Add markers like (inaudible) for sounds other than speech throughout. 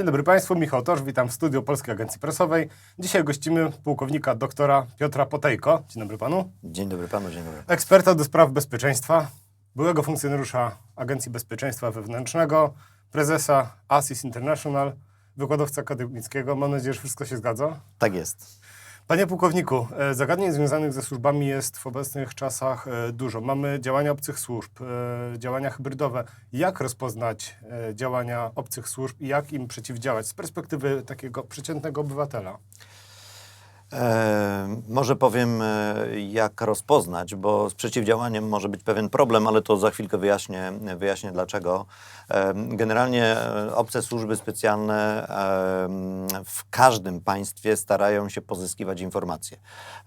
Dzień dobry Państwu, Michał Tosz, witam w studiu Polskiej Agencji Prasowej. Dzisiaj gościmy pułkownika doktora Piotra Potejko. Dzień dobry Panu. Dzień dobry panu, dzień dobry. Eksperta do spraw bezpieczeństwa, byłego funkcjonariusza Agencji Bezpieczeństwa Wewnętrznego, prezesa ASIS International, wykładowca akademickiego. Mam nadzieję, że wszystko się zgadza. Tak jest. Panie pułkowniku, e, zagadnień związanych ze służbami jest w obecnych czasach e, dużo. Mamy działania obcych służb, e, działania hybrydowe. Jak rozpoznać działania obcych służb i jak im przeciwdziałać z perspektywy takiego przeciętnego obywatela? E, może powiem, e, jak rozpoznać, bo z przeciwdziałaniem może być pewien problem, ale to za chwilkę wyjaśnię, wyjaśnię dlaczego. E, generalnie e, obce służby specjalne e, w każdym państwie starają się pozyskiwać informacje.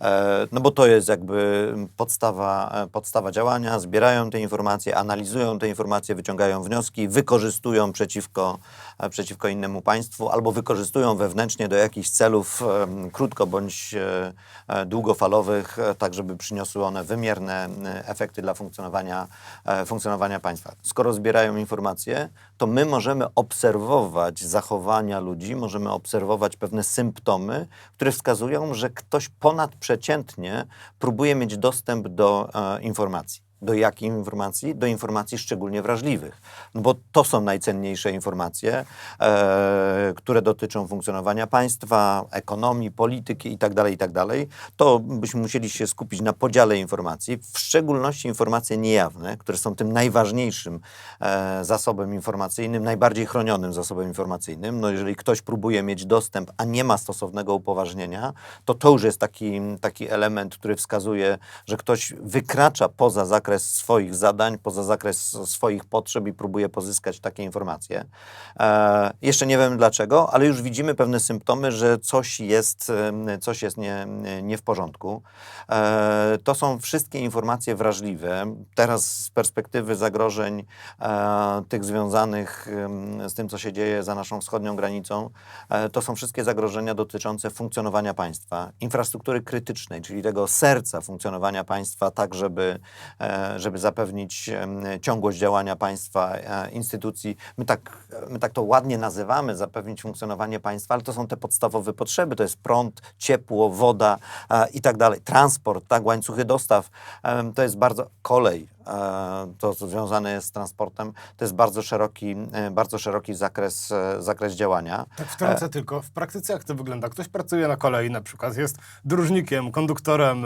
E, no bo to jest jakby podstawa, e, podstawa działania. Zbierają te informacje, analizują te informacje, wyciągają wnioski, wykorzystują przeciwko, e, przeciwko innemu państwu albo wykorzystują wewnętrznie do jakichś celów em, krótko bądź e, e, długofalowych, e, tak żeby przyniosły one wymierne efekty dla funkcjonowania, funkcjonowania państwa. Skoro zbierają informacje, to my możemy obserwować zachowania ludzi, możemy obserwować pewne symptomy, które wskazują, że ktoś ponadprzeciętnie próbuje mieć dostęp do informacji. Do jakich informacji? Do informacji szczególnie wrażliwych. No bo to są najcenniejsze informacje, e, które dotyczą funkcjonowania państwa, ekonomii, polityki itd., itd. To byśmy musieli się skupić na podziale informacji, w szczególności informacje niejawne, które są tym najważniejszym e, zasobem informacyjnym, najbardziej chronionym zasobem informacyjnym. No jeżeli ktoś próbuje mieć dostęp, a nie ma stosownego upoważnienia, to to już jest taki, taki element, który wskazuje, że ktoś wykracza poza zakres swoich zadań, poza zakres swoich potrzeb i próbuje pozyskać takie informacje. E, jeszcze nie wiem dlaczego, ale już widzimy pewne symptomy, że coś jest, coś jest nie, nie w porządku. E, to są wszystkie informacje wrażliwe. Teraz z perspektywy zagrożeń e, tych związanych z tym, co się dzieje za naszą wschodnią granicą, e, to są wszystkie zagrożenia dotyczące funkcjonowania państwa, infrastruktury krytycznej, czyli tego serca funkcjonowania państwa, tak żeby, e, żeby zapewnić ciągłość działania państwa, e, instytucji. My tak, my tak to ładnie nazywamy, zapewnić funkcjonowanie państwa, ale to są te podstawowe potrzeby. To jest prąd, ciepło, woda e, i tak dalej. Transport, tak, łańcuchy dostaw. To jest bardzo kolej. e, To, związane jest z transportem, to jest bardzo szeroki, bardzo szeroki zakres, zakres działania. Tak wtrącę tylko, w praktyce jak to wygląda? Ktoś pracuje na kolei na przykład, jest dróżnikiem, konduktorem,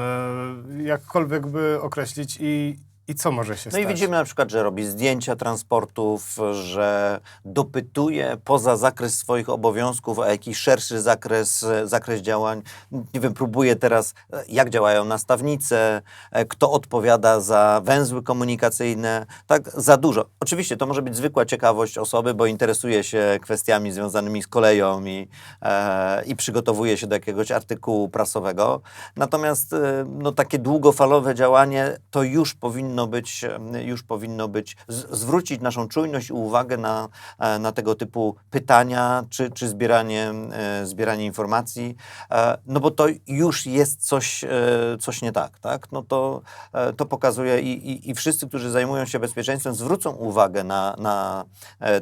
jakkolwiek by określić i, i co może się No stać? i widzimy na przykład, że robi zdjęcia transportów, że dopytuje poza zakres swoich obowiązków o jakiś szerszy zakres, zakres działań. Nie wiem, próbuje teraz, jak działają nastawnice, kto odpowiada za węzły komunikacyjne. Tak, za dużo. Oczywiście to może być zwykła ciekawość osoby, bo interesuje się kwestiami związanymi z koleją i, e, i przygotowuje się do jakiegoś artykułu prasowego. Natomiast e, no, takie długofalowe działanie to już powinno być, e, już powinno być zwrócić naszą czujność i uwagę na, e, na tego typu pytania czy, czy zbieranie, e, zbieranie informacji, no bo to już jest coś, coś nie tak, tak? No to, to pokazuje i, i, i wszyscy, którzy zajmują się bezpieczeństwem, zwrócą uwagę na, na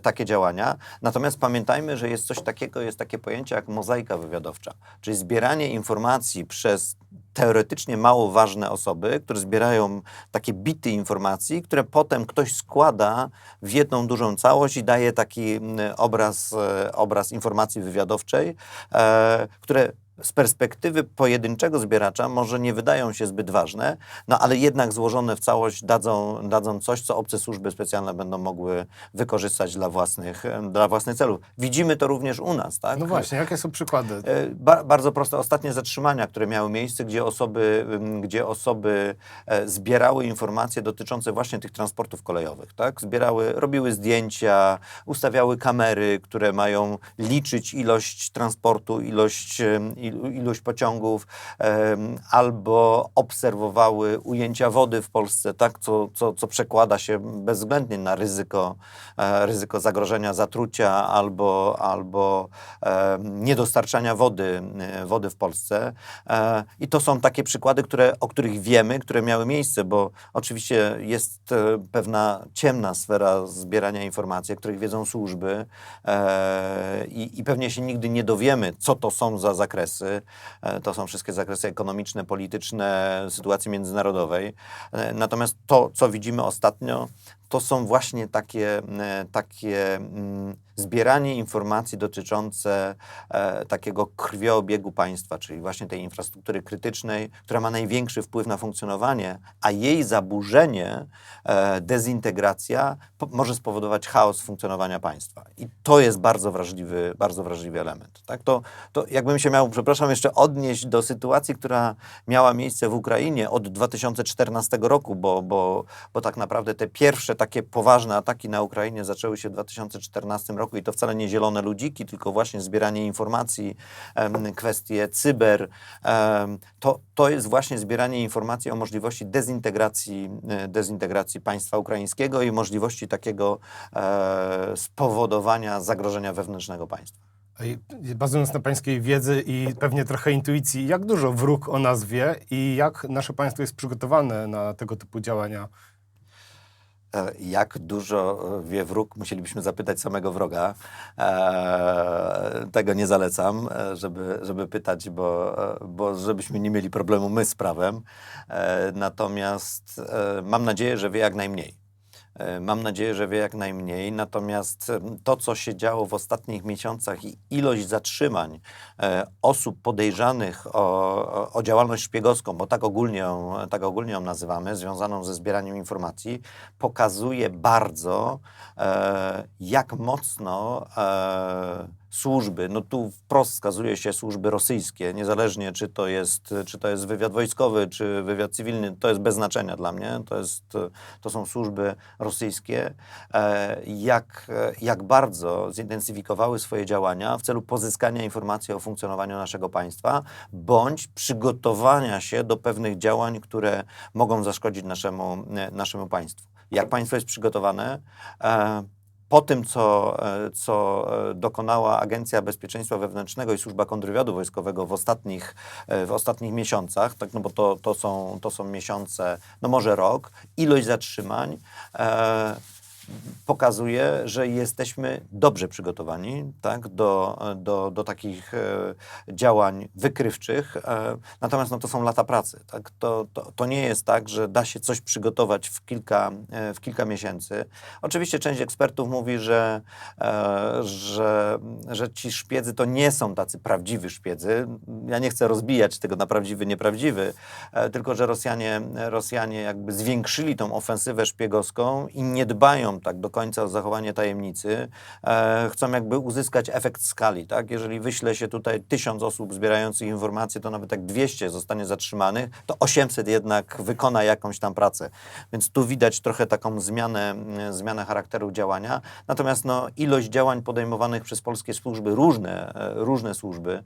takie działania. Natomiast pamiętajmy, że jest coś takiego, jest takie pojęcie jak mozaika wywiadowcza, czyli zbieranie informacji przez teoretycznie mało ważne osoby, które zbierają takie bity informacji, które potem ktoś składa w jedną dużą całość i daje taki mm, obraz, e, obraz informacji wywiadowczej, e, które z perspektywy pojedynczego zbieracza może nie wydają się zbyt ważne, no ale jednak złożone w całość dadzą, dadzą coś, co obce służby specjalne będą mogły wykorzystać dla własnych, dla własnych celów. Widzimy to również u nas, tak? No właśnie, jakie są przykłady? E, Ba bardzo proste ostatnie zatrzymania, które miały miejsce, gdzie osoby, gdzie osoby e, zbierały informacje dotyczące właśnie tych transportów kolejowych, tak? Zbierały, robiły zdjęcia, ustawiały kamery, które mają liczyć ilość transportu, ilość, ym, ilu- ilość pociągów, albo obserwowały ujęcia wody w Polsce, tak, co, co, co przekłada się bezwzględnie na ryzyko, e, ryzyko zagrożenia zatrucia albo, albo niedostarczania wody, e, wody w Polsce. E, I to są takie przykłady, które, o których wiemy, które miały miejsce, bo oczywiście jest pewna ciemna sfera zbierania informacji, o których wiedzą służby i, i pewnie się nigdy nie dowiemy, co to są za zakresy. E, to są wszystkie zakresy ekonomiczne, polityczne, sytuacji międzynarodowej. E, natomiast to, co widzimy ostatnio, to są właśnie takie, e, takie mm, zbieranie informacji dotyczące e, takiego krwioobiegu państwa, czyli właśnie tej infrastruktury krytycznej, która ma największy wpływ na funkcjonowanie, a jej zaburzenie, e, dezintegracja może spowodować chaos funkcjonowania państwa. I to jest bardzo wrażliwy, bardzo wrażliwy element. Tak? To, to jakbym się miał, przepraszam, jeszcze odnieść do sytuacji, która miała miejsce w Ukrainie od 2014 roku, bo, bo, bo tak naprawdę te pierwsze takie poważne ataki na Ukrainie zaczęły się w 2014 roku i to wcale nie zielone ludziki, tylko właśnie zbieranie informacji, kwestie cyber. to, to jest właśnie zbieranie informacji o możliwości dezintegracji, e, dezintegracji państwa ukraińskiego i możliwości takiego e, spowodowania zagrożenia wewnętrznego państwa. Bazując na pańskiej wiedzy i pewnie trochę intuicji, jak dużo wróg o nas wie i jak nasze państwo jest przygotowane na tego typu działania? E, Jak dużo e, wie wróg, musielibyśmy zapytać samego wroga. E, tego nie zalecam, żeby, żeby pytać, bo, bo żebyśmy nie mieli problemu my z prawem. Natomiast mam nadzieję, że wie jak najmniej. E, Mam nadzieję, że wie jak najmniej. Natomiast em, to, co się działo w ostatnich miesiącach i ilość zatrzymań e, osób podejrzanych o, o, działalność szpiegowską, bo tak ogólnie, ją, tak ogólnie ją nazywamy, związaną ze zbieraniem informacji, pokazuje bardzo, e, jak mocno e, służby, no tu wprost wskazuje się służby rosyjskie, niezależnie czy to jest, czy to jest wywiad wojskowy, czy wywiad cywilny, to jest bez znaczenia dla mnie, to, jest, to są służby rosyjskie, e, jak, jak bardzo zintensyfikowały swoje działania w celu pozyskania informacji o funkcjonowaniu naszego państwa, bądź przygotowania się do pewnych działań, które mogą zaszkodzić naszemu, naszemu państwu. Jak państwo jest przygotowane? Po tym, co, e, co e, dokonała Agencja Bezpieczeństwa Wewnętrznego i Służba Kontrwywiadu Wojskowego w ostatnich, e, w ostatnich miesiącach, tak, no bo to, to, są, to są miesiące, no może rok, ilość zatrzymań pokazuje, że jesteśmy dobrze przygotowani tak, do, do, do takich e, działań wykrywczych. E, natomiast no, to są lata pracy. Tak? To, to, to nie jest tak, że da się coś przygotować w kilka, e, w kilka miesięcy. Oczywiście część ekspertów mówi, że, że, że ci szpiedzy to nie są tacy prawdziwi szpiedzy. Ja nie chcę rozbijać tego na prawdziwy, nieprawdziwy, tylko że Rosjanie, Rosjanie jakby zwiększyli tą ofensywę szpiegowską i nie dbają tak do końca zachowanie tajemnicy. E, chcą jakby uzyskać efekt skali. Tak? Jeżeli wyśle się tutaj tysiąc osób zbierających informacje, to nawet jak 200 zostanie zatrzymanych, to 800 jednak wykona jakąś tam pracę. Więc tu widać trochę taką zmianę, mm, zmianę charakteru działania. Natomiast no, ilość działań podejmowanych przez polskie służby, różne, e, różne służby,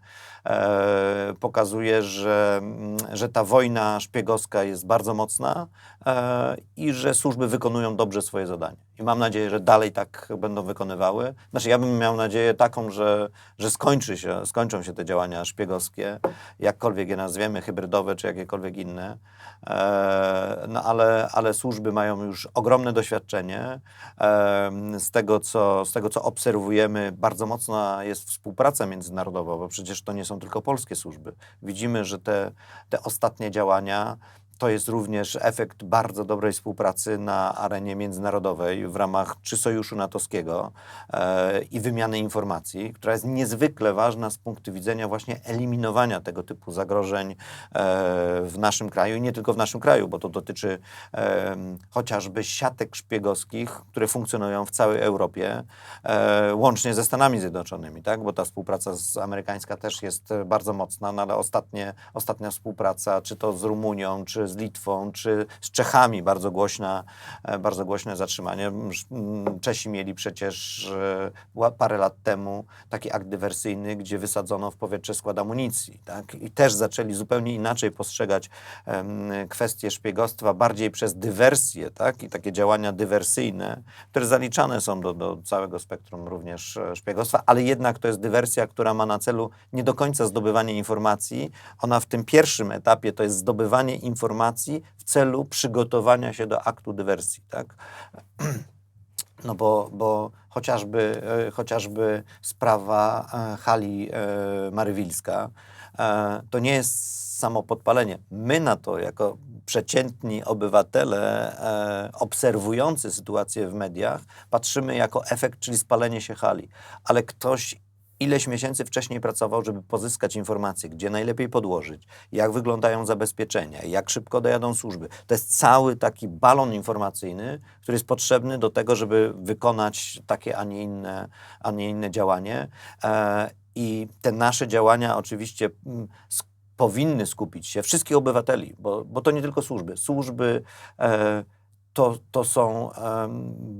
pokazuje, że, że ta wojna szpiegowska jest bardzo mocna e, i że służby wykonują dobrze swoje zadanie. I mam nadzieję, że dalej tak będą wykonywały. Znaczy, ja bym miał nadzieję taką, że, że skończy się, skończą się te działania szpiegowskie, jakkolwiek je nazwiemy, hybrydowe czy jakiekolwiek inne. E, no ale, ale służby mają już ogromne doświadczenie. E, z, tego, co, z tego, co obserwujemy, bardzo mocna jest współpraca międzynarodowa, bo przecież to nie są tylko polskie służby. Widzimy, że te, te ostatnie działania to jest również efekt bardzo dobrej współpracy na arenie międzynarodowej w ramach czy Sojuszu Natowskiego e, i wymiany informacji, która jest niezwykle ważna z punktu widzenia właśnie eliminowania tego typu zagrożeń e, w naszym kraju i nie tylko w naszym kraju, bo to dotyczy e, chociażby siatek szpiegowskich, które funkcjonują w całej Europie, e, łącznie ze Stanami Zjednoczonymi, tak? bo ta współpraca z amerykańska też jest bardzo mocna, no ale ostatnie, ostatnia współpraca, czy to z Rumunią, czy z Litwą, czy z Czechami bardzo, głośna, e, bardzo głośne zatrzymanie. Czesi mieli przecież e, parę lat temu taki akt dywersyjny, gdzie wysadzono w powietrze skład amunicji. Tak? I też zaczęli zupełnie inaczej postrzegać kwestie szpiegostwa, bardziej przez dywersję tak? i takie działania dywersyjne, które zaliczane są do, do całego spektrum również e, szpiegostwa, ale jednak to jest dywersja, która ma na celu nie do końca zdobywanie informacji. Ona w tym pierwszym etapie to jest zdobywanie informacji w celu przygotowania się do aktu dywersji. Tak? (clears throat) No bo, bo chociażby, e, chociażby sprawa e, hali e, marywilska to nie jest samo podpalenie. My na to, jako przeciętni obywatele e, obserwujący sytuację w mediach, patrzymy jako efekt, czyli spalenie się hali. Ale ktoś ileś miesięcy wcześniej pracował, żeby pozyskać informacje, gdzie najlepiej podłożyć, jak wyglądają zabezpieczenia, jak szybko dojadą służby. To jest cały taki balon informacyjny, który jest potrzebny do tego, żeby wykonać takie, a nie inne, a nie inne działanie. E, I te nasze działania oczywiście mm, powinny skupić się wszystkich obywateli, bo, bo to nie tylko służby. Służby e, to, to są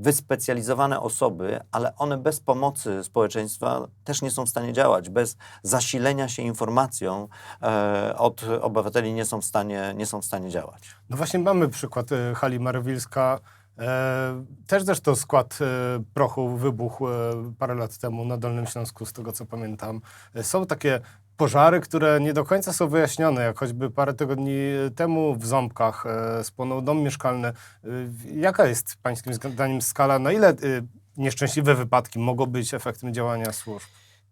wyspecjalizowane osoby, ale one bez pomocy społeczeństwa też nie są w stanie działać. Bez zasilenia się informacją e, od obywateli nie są w stanie, nie są w stanie działać. No właśnie mamy przykład e, hali marywilska. E, też zresztą skład e, prochu wybuchł e, parę lat temu na Dolnym Śląsku, z tego co pamiętam. E, są takie pożary, które nie do końca są wyjaśnione, jak choćby parę tygodni temu w Ząbkach e, spłonął dom mieszkalny. E, jaka jest pańskim zdaniem skala, na ile e, nieszczęśliwe wypadki mogą być efektem działania służb?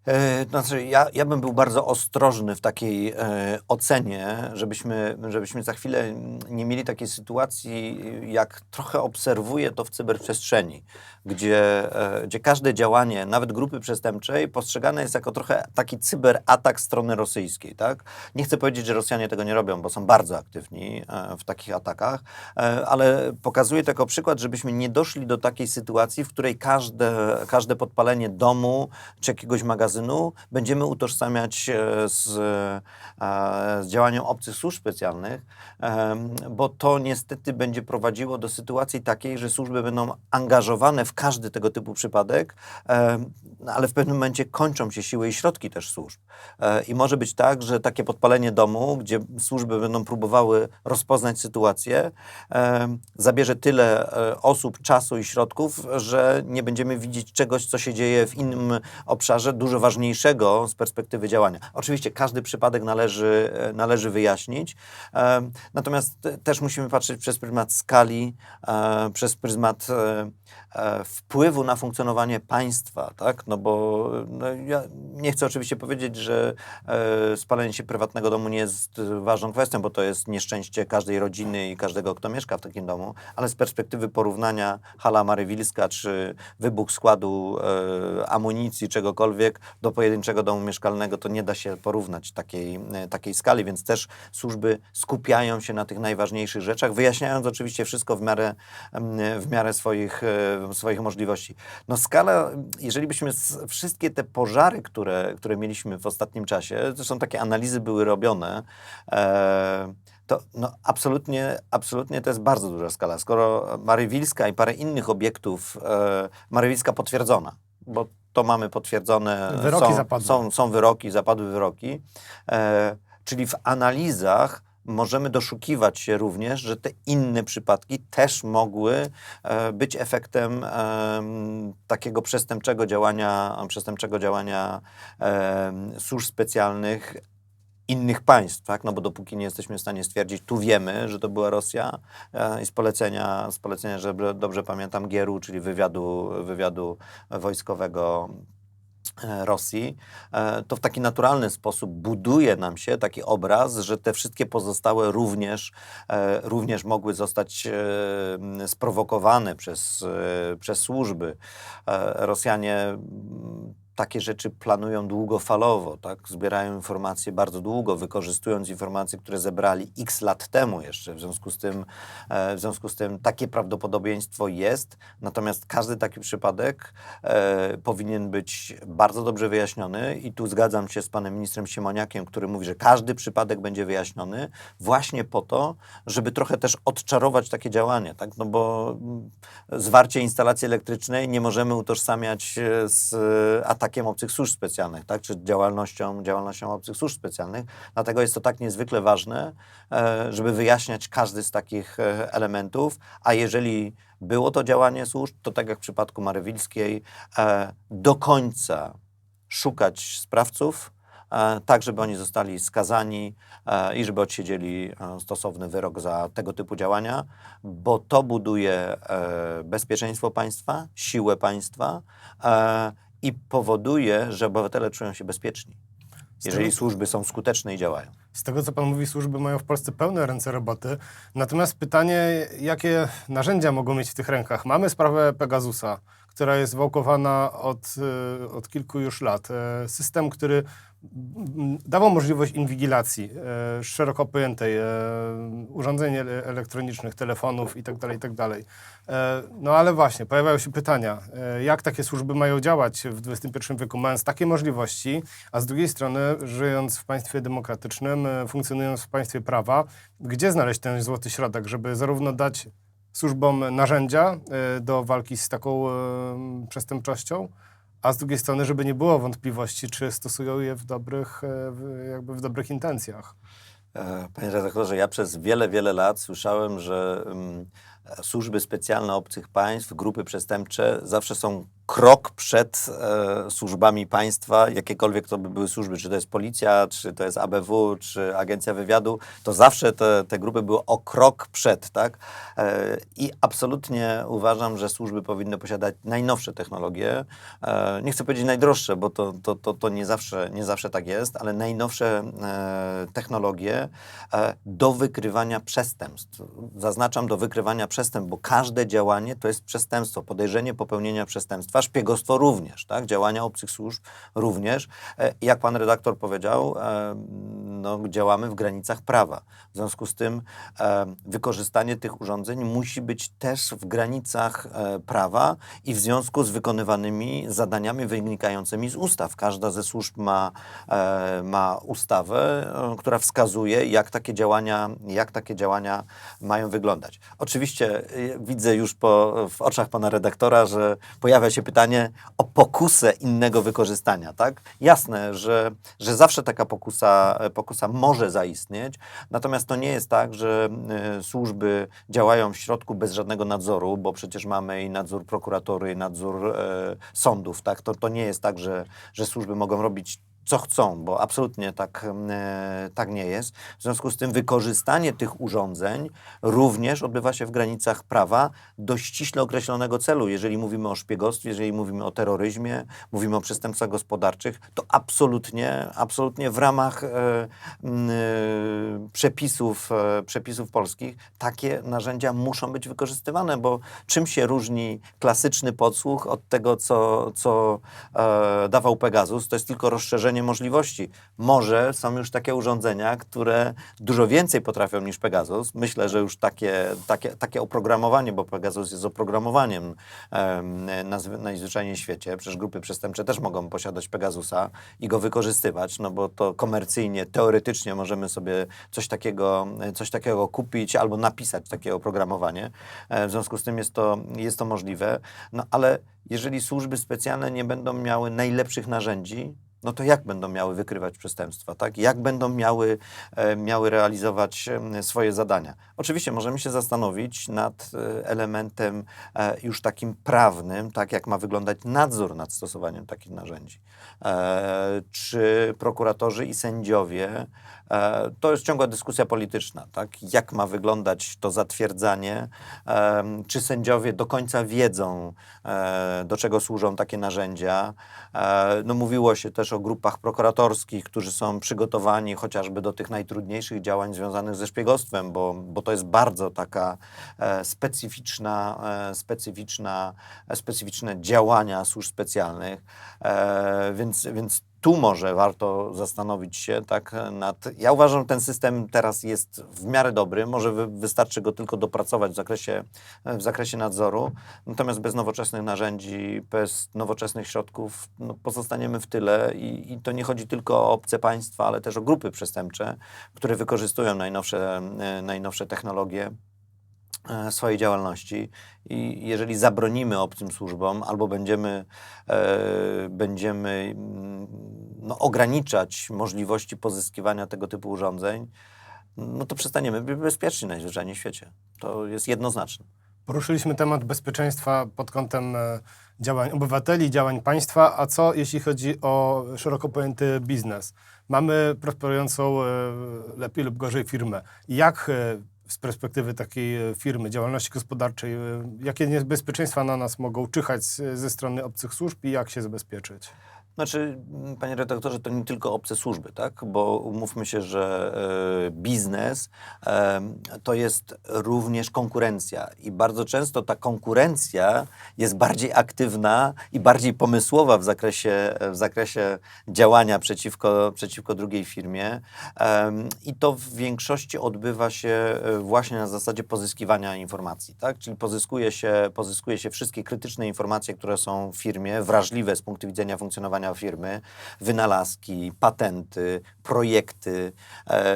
E, Znaczy, ja, ja bym był bardzo ostrożny w takiej e, ocenie, żebyśmy, żebyśmy za chwilę nie mieli takiej sytuacji, jak trochę obserwuję to w cyberprzestrzeni, gdzie, e, gdzie każde działanie, nawet grupy przestępczej, postrzegane jest jako trochę taki cyberatak strony rosyjskiej. Tak? Nie chcę powiedzieć, że Rosjanie tego nie robią, bo są bardzo aktywni e, w takich atakach, e, ale pokazuję to jako przykład, żebyśmy nie doszli do takiej sytuacji, w której każde, każde podpalenie domu czy jakiegoś magazynu będziemy utożsamiać z, z działaniem obcych służb specjalnych, bo to niestety będzie prowadziło do sytuacji takiej, że służby będą angażowane w każdy tego typu przypadek, no, ale w pewnym momencie kończą się siły i środki też służb. E, I może być tak, że takie podpalenie domu, gdzie służby będą próbowały rozpoznać sytuację, zabierze tyle e, osób, czasu i środków, że nie będziemy widzieć czegoś, co się dzieje w innym obszarze, dużo ważniejszego z perspektywy działania. Oczywiście każdy przypadek należy, e, należy wyjaśnić, natomiast te- też musimy patrzeć przez pryzmat skali, przez pryzmat wpływu na funkcjonowanie państwa, tak? No bo no, ja nie chcę oczywiście powiedzieć, że e, spalenie się prywatnego domu nie jest ważną kwestią, bo to jest nieszczęście każdej rodziny i każdego, kto mieszka w takim domu, ale z perspektywy porównania hala marywilska czy wybuch składu e, amunicji, czegokolwiek do pojedynczego domu mieszkalnego, to nie da się porównać takiej, e, takiej skali, więc też służby skupiają się na tych najważniejszych rzeczach, wyjaśniając oczywiście wszystko w miarę, em, w miarę swoich, e, swoich możliwości. No skala, jeżeli byśmy wszystkie te pożary, które, które mieliśmy w ostatnim czasie, zresztą takie analizy były robione, e, to no, absolutnie, absolutnie to jest bardzo duża skala. Skoro Marywilska i parę innych obiektów, e, Marywilska potwierdzona, bo to mamy potwierdzone, Wyroki są, zapadły. są, są wyroki, zapadły wyroki, e, czyli w analizach możemy doszukiwać się również, że te inne przypadki też mogły e, być efektem em, takiego przestępczego działania, przestępczego działania służb specjalnych innych państw, tak? No bo dopóki nie jesteśmy w stanie stwierdzić, tu wiemy, że to była Rosja e, i z polecenia, z polecenia, że dobrze pamiętam, Gieru, czyli wywiadu, wywiadu wojskowego Rosji, e, to w taki naturalny sposób buduje nam się taki obraz, że te wszystkie pozostałe również, e, również mogły zostać e, sprowokowane przez, e, przez służby. E, Rosjanie takie rzeczy planują długofalowo, tak? zbierają informacje bardzo długo, wykorzystując informacje, które zebrali x lat temu jeszcze. W związku z tym, e, w związku z tym takie prawdopodobieństwo jest, natomiast każdy taki przypadek e, powinien być bardzo dobrze wyjaśniony i tu zgadzam się z panem ministrem Siemoniakiem, który mówi, że każdy przypadek będzie wyjaśniony właśnie po to, żeby trochę też odczarować takie działanie, tak? no bo mm, zwarcie instalacji elektrycznej nie możemy utożsamiać e, z e, atakiem obcych służb specjalnych, tak? czy działalnością, działalnością obcych służb specjalnych. Dlatego jest to tak niezwykle ważne, e, żeby wyjaśniać każdy z takich e, elementów, a jeżeli było to działanie służb, to tak jak w przypadku Marywilskiej, e, do końca szukać sprawców, tak żeby oni zostali skazani i żeby odsiedzieli stosowny wyrok za tego typu działania, bo to buduje bezpieczeństwo państwa, siłę państwa i powoduje, że obywatele czują się bezpieczni, jeżeli tego- służby są skuteczne i działają. Z tego, co Pan mówi, służby mają w Polsce pełne ręce roboty. Natomiast pytanie, jakie narzędzia mogą mieć w tych rękach? Mamy sprawę Pegasusa, która jest wałkowana od, y, od kilku już lat. E, System, który dawał możliwość inwigilacji e, szeroko pojętej, e, urządzeń ele- elektronicznych, telefonów itd., itd. E, No ale właśnie, pojawiają się pytania, e, jak takie służby mają działać w XXI wieku, mając takie możliwości, a z drugiej strony, żyjąc w państwie demokratycznym, e, funkcjonując w państwie prawa, gdzie znaleźć ten złoty środek, żeby zarówno dać służbom narzędzia e, do walki z taką e, przestępczością, a z drugiej strony, żeby nie było wątpliwości, czy stosują je w dobrych, e, jakby w dobrych intencjach. E, Panie redaktorze, ja przez wiele, wiele lat słyszałem, że mm, służby specjalne obcych państw, grupy przestępcze zawsze są krok przed e, służbami państwa, jakiekolwiek to by były służby, czy to jest policja, czy to jest ABW, czy Agencja Wywiadu, to zawsze te, te grupy były o krok przed, tak? E, I absolutnie uważam, że służby powinny posiadać najnowsze technologie. E, nie chcę powiedzieć najdroższe, bo to, to, to, to nie, zawsze, nie zawsze tak jest, ale najnowsze e, technologie e, do wykrywania przestępstw. Zaznaczam do wykrywania przestępstw, bo każde działanie to jest przestępstwo, podejrzenie popełnienia przestępstwa, szpiegostwo również, tak? działania obcych służb również. E, jak pan redaktor powiedział, e, no, działamy w granicach prawa. W związku z tym e, wykorzystanie tych urządzeń musi być też w granicach prawa i w związku z wykonywanymi zadaniami wynikającymi z ustaw. Każda ze służb ma, ma ustawę, która wskazuje, jak takie działania, jak takie działania mają wyglądać. Oczywiście widzę już po, w oczach pana redaktora, że pojawia się pytanie o pokusę innego wykorzystania. Tak? Jasne, że, że zawsze taka pokusa, pokusa może zaistnieć, natomiast to nie jest tak, że e, służby działają w środku bez żadnego nadzoru, bo przecież mamy i nadzór prokuratury, i nadzór e, sądów. Tak? To, to nie jest tak, że, że służby mogą robić co chcą, bo absolutnie tak, e, tak nie jest. W związku z tym wykorzystanie tych urządzeń również odbywa się w granicach prawa do ściśle określonego celu. Jeżeli mówimy o szpiegostwie, jeżeli mówimy o terroryzmie, mówimy o przestępstwach gospodarczych, to absolutnie, absolutnie w ramach e, m, e, przepisów, e, przepisów polskich takie narzędzia muszą być wykorzystywane, bo czym się różni klasyczny podsłuch od tego, co, co e, dawał Pegasus, to jest tylko rozszerzenie możliwości. Może są już takie urządzenia, które dużo więcej potrafią niż Pegasus. Myślę, że już takie, takie, takie oprogramowanie, bo Pegasus jest oprogramowaniem em, na, zwy- najzwyczajniej świecie. Przecież grupy przestępcze też mogą posiadać Pegasusa i go wykorzystywać, no bo to komercyjnie, teoretycznie możemy sobie coś takiego, coś takiego kupić albo napisać takie oprogramowanie. E, W związku z tym jest to, jest to możliwe. No ale jeżeli służby specjalne nie będą miały najlepszych narzędzi, no to jak będą miały wykrywać przestępstwa, tak? Jak będą miały, e, miały realizować swoje zadania? Oczywiście możemy się zastanowić nad e, elementem e, już takim prawnym, tak jak ma wyglądać nadzór nad stosowaniem takich narzędzi. Czy prokuratorzy i sędziowie, to jest ciągła dyskusja polityczna, tak? Jak ma wyglądać to zatwierdzanie? Em, Czy sędziowie do końca wiedzą, e, do czego służą takie narzędzia? E, No mówiło się też o grupach prokuratorskich, którzy są przygotowani chociażby do tych najtrudniejszych działań związanych ze szpiegostwem, bo, bo to jest bardzo taka e, specyficzna, e, specyficzna, e, specyficzne działania służb specjalnych, e, więc, więc tu może warto zastanowić się tak nad. Ja uważam, że ten system teraz jest w miarę dobry. Może wy, wystarczy go tylko dopracować w zakresie, w zakresie nadzoru. Natomiast bez nowoczesnych narzędzi, bez nowoczesnych środków no, pozostaniemy w tyle i, i to nie chodzi tylko o obce państwa, ale też o grupy przestępcze, które wykorzystują najnowsze, e, najnowsze technologie swojej działalności i jeżeli zabronimy obcym służbom albo będziemy, e, będziemy mm, no, ograniczać możliwości pozyskiwania tego typu urządzeń, no to przestaniemy być bezpieczni najzwyczajniej w świecie. To jest jednoznaczne. Poruszyliśmy temat bezpieczeństwa pod kątem e, działań obywateli, działań państwa, a co jeśli chodzi o szeroko pojęty biznes? Mamy prosperującą e, lepiej lub gorzej firmę. Jak e, z perspektywy takiej e, firmy, działalności gospodarczej, e, jakie niebezpieczeństwa na nas mogą czyhać z- ze strony obcych służb i jak się zabezpieczyć? Znaczy, m, panie redaktorze, to nie tylko obce służby, tak? Bo umówmy się, że e, biznes e, to jest również konkurencja i bardzo często ta konkurencja jest bardziej aktywna i bardziej pomysłowa w zakresie, w zakresie działania przeciwko, przeciwko drugiej firmie Em, i to w większości odbywa się e, właśnie na zasadzie pozyskiwania informacji, tak? Czyli pozyskuje się, pozyskuje się wszystkie krytyczne informacje, które są w firmie, wrażliwe z punktu widzenia funkcjonowania firmy, wynalazki, patenty, projekty, e,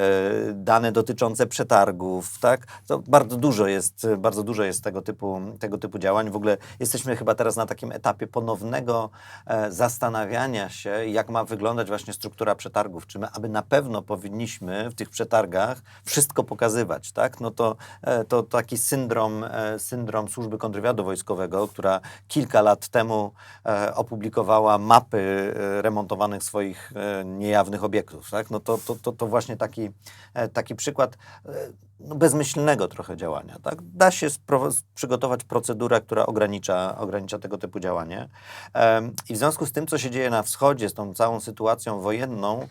dane dotyczące przetargów, tak? To bardzo dużo jest, bardzo dużo jest tego typu, tego typu działań. W ogóle jesteśmy chyba teraz na takim etapie ponownego e, zastanawiania się, jak ma wyglądać właśnie struktura przetargów. Czy my, aby na pewno powinniśmy w tych przetargach wszystko pokazywać, tak? No to, e, to taki syndrom, syndrom służby kontrwywiadu wojskowego, która kilka lat temu opublikowała mapy remontowanych swoich e, niejawnych obiektów, tak? No to, to, to, to właśnie taki, e, taki przykład e, no bezmyślnego trochę działania, tak? Da się przygotować procedurę, która ogranicza, ogranicza tego typu działanie. I w związku z tym, co się dzieje na wschodzie, z tą całą sytuacją wojenną,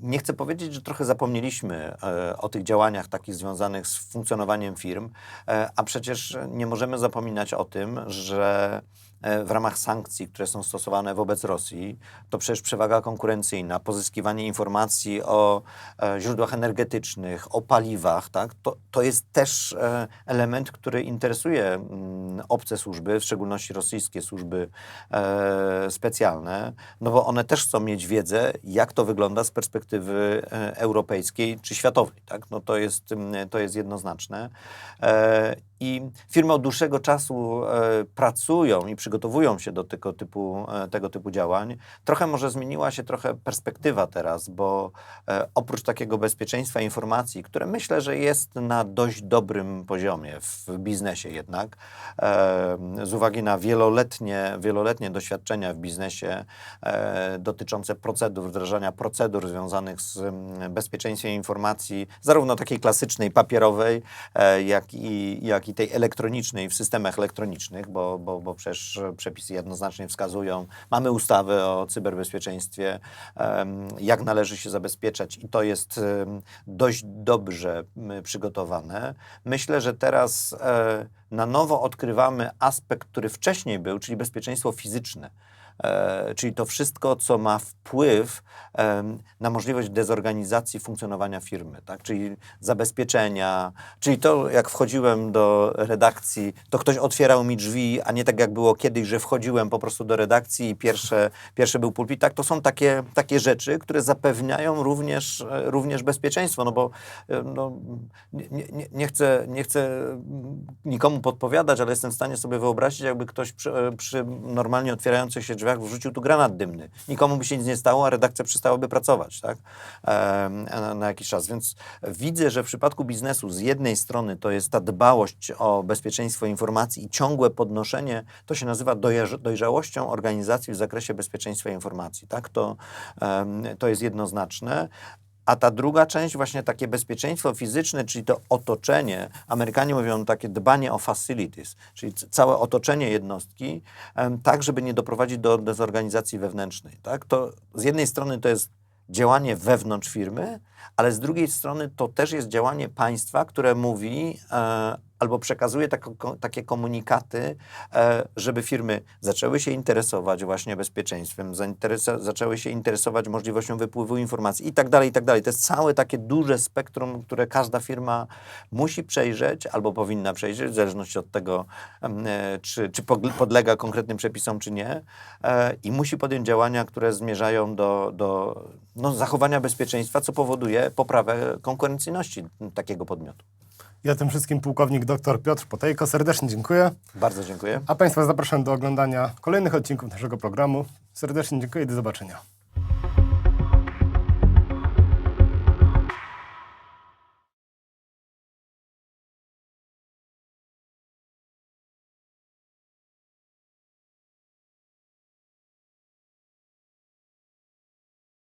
nie chcę powiedzieć, że trochę zapomnieliśmy e, o tych działaniach takich związanych z funkcjonowaniem firm, e, a przecież nie możemy zapominać o tym, że e, w ramach sankcji, które są stosowane wobec Rosji, to przecież przewaga konkurencyjna, pozyskiwanie informacji o e, źródłach energetycznych, o paliwach, tak? to, to jest też e, element, który interesuje mm, obce służby, w szczególności rosyjskie służby e, specjalne, no bo one też chcą mieć wiedzę, jak to wygląda z perspektywy e, europejskiej czy światowej. Tak? No to, jest, mm, to jest jednoznaczne. I firmy od dłuższego czasu e, pracują i przygotowują się do tego typu, e, tego typu działań. Trochę może zmieniła się trochę perspektywa teraz, bo e, oprócz takiego bezpieczeństwa informacji, które myślę, że jest na dość dobrym poziomie w biznesie jednak, z uwagi na wieloletnie, wieloletnie doświadczenia w biznesie dotyczące procedur, wdrażania procedur związanych z bezpieczeństwem informacji, zarówno takiej klasycznej, papierowej, jak i, jak i tej elektronicznej w systemach elektronicznych, bo, bo, bo przecież przepisy jednoznacznie wskazują, mamy ustawę o cyberbezpieczeństwie, jak należy się zabezpieczać i to jest dość dobrze przygotowane. Myślę, że teraz e, na nowo odkrywamy aspekt, który wcześniej był, czyli bezpieczeństwo fizyczne. E, czyli to wszystko, co ma wpływ na możliwość dezorganizacji funkcjonowania firmy, tak? czyli zabezpieczenia, czyli to, jak wchodziłem do redakcji, to ktoś otwierał mi drzwi, a nie tak jak było kiedyś, że wchodziłem po prostu do redakcji i pierwsze, pierwsze był pulpit. Tak, to są takie, takie rzeczy, które zapewniają również, również bezpieczeństwo, no bo no, nie, nie, nie, chcę, nie chcę nikomu podpowiadać, ale jestem w stanie sobie wyobrazić, jakby ktoś przy, przy normalnie otwierających się drzwiach wrzucił tu granat dymny. Nikomu by się nic nie stało, a redakcja przestałaby pracować tak? Em, na, jakiś czas. Więc widzę, że w przypadku biznesu z jednej strony to jest ta dbałość o bezpieczeństwo informacji i ciągłe podnoszenie, to się nazywa dojrzałością organizacji w zakresie bezpieczeństwa informacji. Tak? To, em, to jest jednoznaczne. A ta druga część, właśnie takie bezpieczeństwo fizyczne, czyli to otoczenie, Amerykanie mówią takie dbanie o facilities, czyli całe otoczenie jednostki, tak, żeby nie doprowadzić do dezorganizacji wewnętrznej. Tak? To z jednej strony to jest działanie wewnątrz firmy, ale z drugiej strony to też jest działanie państwa, które mówi e, albo przekazuje tako, ko, takie komunikaty, e, żeby firmy zaczęły się interesować właśnie bezpieczeństwem, zaczęły się interesować możliwością wypływu informacji i tak dalej, i tak dalej. To jest całe takie duże spektrum, które każda firma musi przejrzeć albo powinna przejrzeć, w zależności od tego, e, czy, czy podlega konkretnym przepisom, czy nie. E, I musi podjąć działania, które zmierzają do, do no, zachowania bezpieczeństwa, co powoduje poprawę konkurencyjności takiego podmiotu. Ja tym wszystkim pułkownik dr Piotr Potejko. Serdecznie dziękuję. Bardzo dziękuję. A Państwa zapraszam do oglądania kolejnych odcinków naszego programu. Serdecznie dziękuję i do zobaczenia.